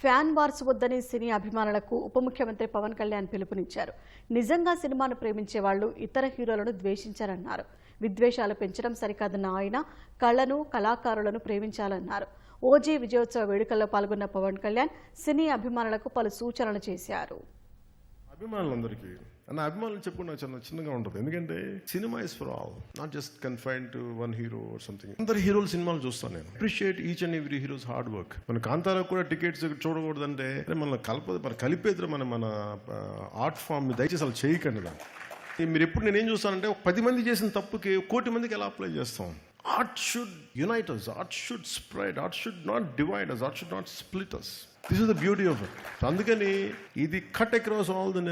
Fan wars వద్దని సినీ అభిమానులకు ఉప ముఖ్యమంత్రి పవన్ కళ్యాణ్ పిలుపునిచ్చారు. నిజంగా సినిమాను ప్రేమించే వాళ్ళు ఇతర హీరోలను ద్వేషించారన్నారు. విద్వేషాలు పెంచడం సరికాదన్న ఆయన కళను కళాకారులను ప్రేమించాలన్నారు. ఓజీ విజయోత్సవ వేడుకల్లో పాల్గొన్న పవన్ కళ్యాణ్ సినీ అభిమానులకు పలు సూచనలు చేశారు. అభిమానులందరికీ నా అభిమానులు చెప్పుకున్న చాలా చిన్నగా ఉంటుంది. ఎందుకంటే cinema is for all not just confine to one hero or something అందరి హీరోలు సినిమాలు చూస్తాను నేను. Appreciate each and every heroes hard work మన కాంతారా కూడా టికెట్స్ చూడకూడదంటే అరే మన కలపదు మన కలిపేద్దరు మన మన ఆర్ట్ ఫామ్ దయచేసి అలా చేయకండి దాన్ని. మీరు ఎప్పుడు నేనేం చూస్తానంటే ఒక పది మంది చేసిన తప్పుకి కోటి మందికి ఎలా అప్లై చేస్తాం? Art should unite us art should spread art should not divide us art should not split us this is the beauty of it అందుకని ఇది cut across all the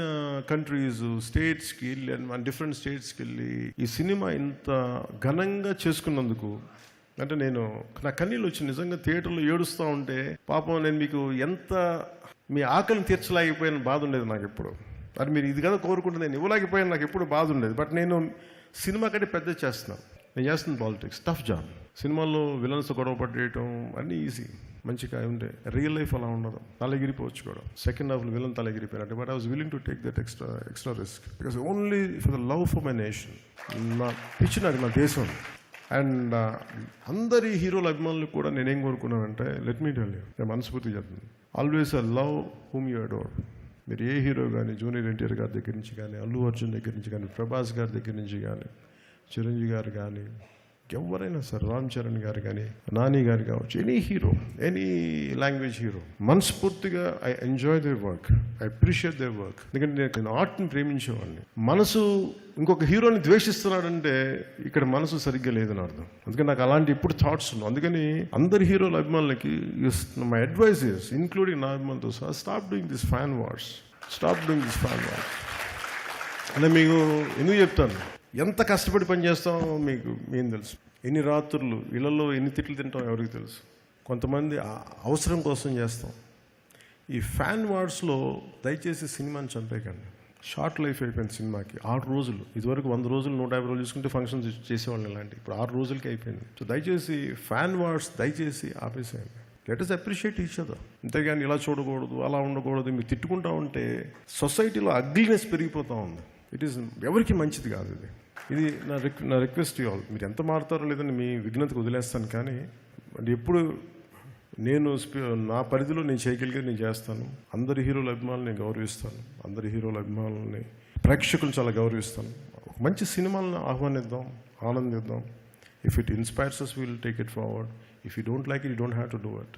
countries స్టేట్స్కి వెళ్ళి అండ్ డిఫరెంట్ స్టేట్స్కి వెళ్ళి ఈ cinema ఇంత ఘనంగా చేసుకున్నందుకు అంటే నేను నా కన్నీళ్ళు వచ్చి నిజంగా థియేటర్లో ఏడుస్తూ ఉంటే పాపం నేను మీకు ఎంత మీ ఆకలిని తీర్చలేకపోయిన బాధ ఉండేది నాకు ఎప్పుడు. అది మీరు ఇది కదా కోరుకుంటే నేను ఇవ్వలేకపోయాను నాకు ఎప్పుడు బాధ ఉండేది. బట్ నేను సినిమా కంటే పెద్ద చేస్తున్నాను. నేను చేస్తున్నాను పాలిటిక్స్ టఫ్ జాబ్ సినిమాల్లో విలన్స్ గొడవ పట్టేయటం అన్నీ ఈజీ మంచిగా ఉండే. రియల్ లైఫ్ అలా ఉండదు. తలెగిరిపోవచ్చు కూడా. సెకండ్ హాఫ్లో villain తలగిరిపోయినట్టు but I was willing to take that extra extra risk because only for the love for my nation నా పిచ్చి నాకు నా దేశం. అండ్ uh, అందరి హీరోల అభిమానులు కూడా నేనేం కోరుకున్నానంటే లెట్ మీ టెల్ యూ నేను మనస్ఫూర్తి చెప్తాను always a love whom you adore మీరు ఏ హీరో కానీ జూనియర్ ఎన్టీఆర్ గారి దగ్గర నుంచి కానీ అల్లు అర్జున్ దగ్గర నుంచి కానీ ప్రభాస్ గారి దగ్గర నుంచి కానీ చిరంజీవి గారు కానీ ఎవరైనా సరే రామ్ చరణ్ గారు కానీ నాని గారు కావచ్చు any hero any language hero మనస్ఫూర్తిగా I enjoy they work I appreciate they work ఎందుకంటే నేను- నేను ఆర్ట్ని ప్రేమించేవాడిని. మనసు ఇంకొక హీరోని ద్వేషిస్తున్నాడంటే ఇక్కడ మనసు సరిగ్గా లేదని అర్థం. అందుకని నాకు అలాంటి ఇప్పుడు థాట్స్ ఉన్నాయి. అందుకని అందరి హీరోల అభిమానులకి మై అడ్వైస్ ఇస్ ఇంక్లూడింగ్ నా అభిమానులతో సహా stop doing this fan wars stop doing this fan wars అంటే మీకు ఎందుకు చెప్తాను? ఎంత కష్టపడి పని చేస్తామో మీకు ఏం తెలుసు. ఎన్ని రాత్రులు ఇళ్ళలో ఎన్ని తిట్లు తింటాం ఎవరికి తెలుసు. కొంతమంది అవసరం కోసం చేస్తాం. ఈ ఫ్యాన్ వార్డ్స్లో దయచేసి సినిమాని చంపేయకండి. షార్ట్ లైఫ్ అయిపోయింది సినిమాకి. ఆరు రోజులు. ఇదివరకు వంద రోజులు నూట యాభై రోజులు చూసుకుంటే ఫంక్షన్స్ చేసేవాళ్ళని ఇలాంటి ఇప్పుడు ఆరు రోజులకి అయిపోయింది. సో దయచేసి ఫ్యాన్ వార్డ్స్ దయచేసి ఆపేసేయండి. Let us appreciate each other అంతేగాని ఇలా చూడకూడదు అలా ఉండకూడదు మీరు తిట్టుకుంటా ఉంటే సొసైటీలో అగ్లీనెస్ పెరిగిపోతూ ఉంది. ఇట్ ఈస్ ఎవరికి మంచిది కాదు ఇది. ఇది నా రిక్ నా రిక్వెస్ట్ ఆల్ మీరు ఎంత మారుతారో లేదని మీ విఘ్నతకు వదిలేస్తాను కానీ అంటే ఎప్పుడు నేను నా పరిధిలో నేను చేయగలిగేది నేను చేస్తాను. అందరి హీరోల అభిమానులు నేను గౌరవిస్తాను. అందరి హీరోల అభిమానులని ప్రేక్షకులు చాలా గౌరవిస్తాను. ఒక మంచి సినిమాలను ఆహ్వానిద్దాం ఆనందిద్దాం. If it inspires us will take it forward if you don't like it you don't have to do it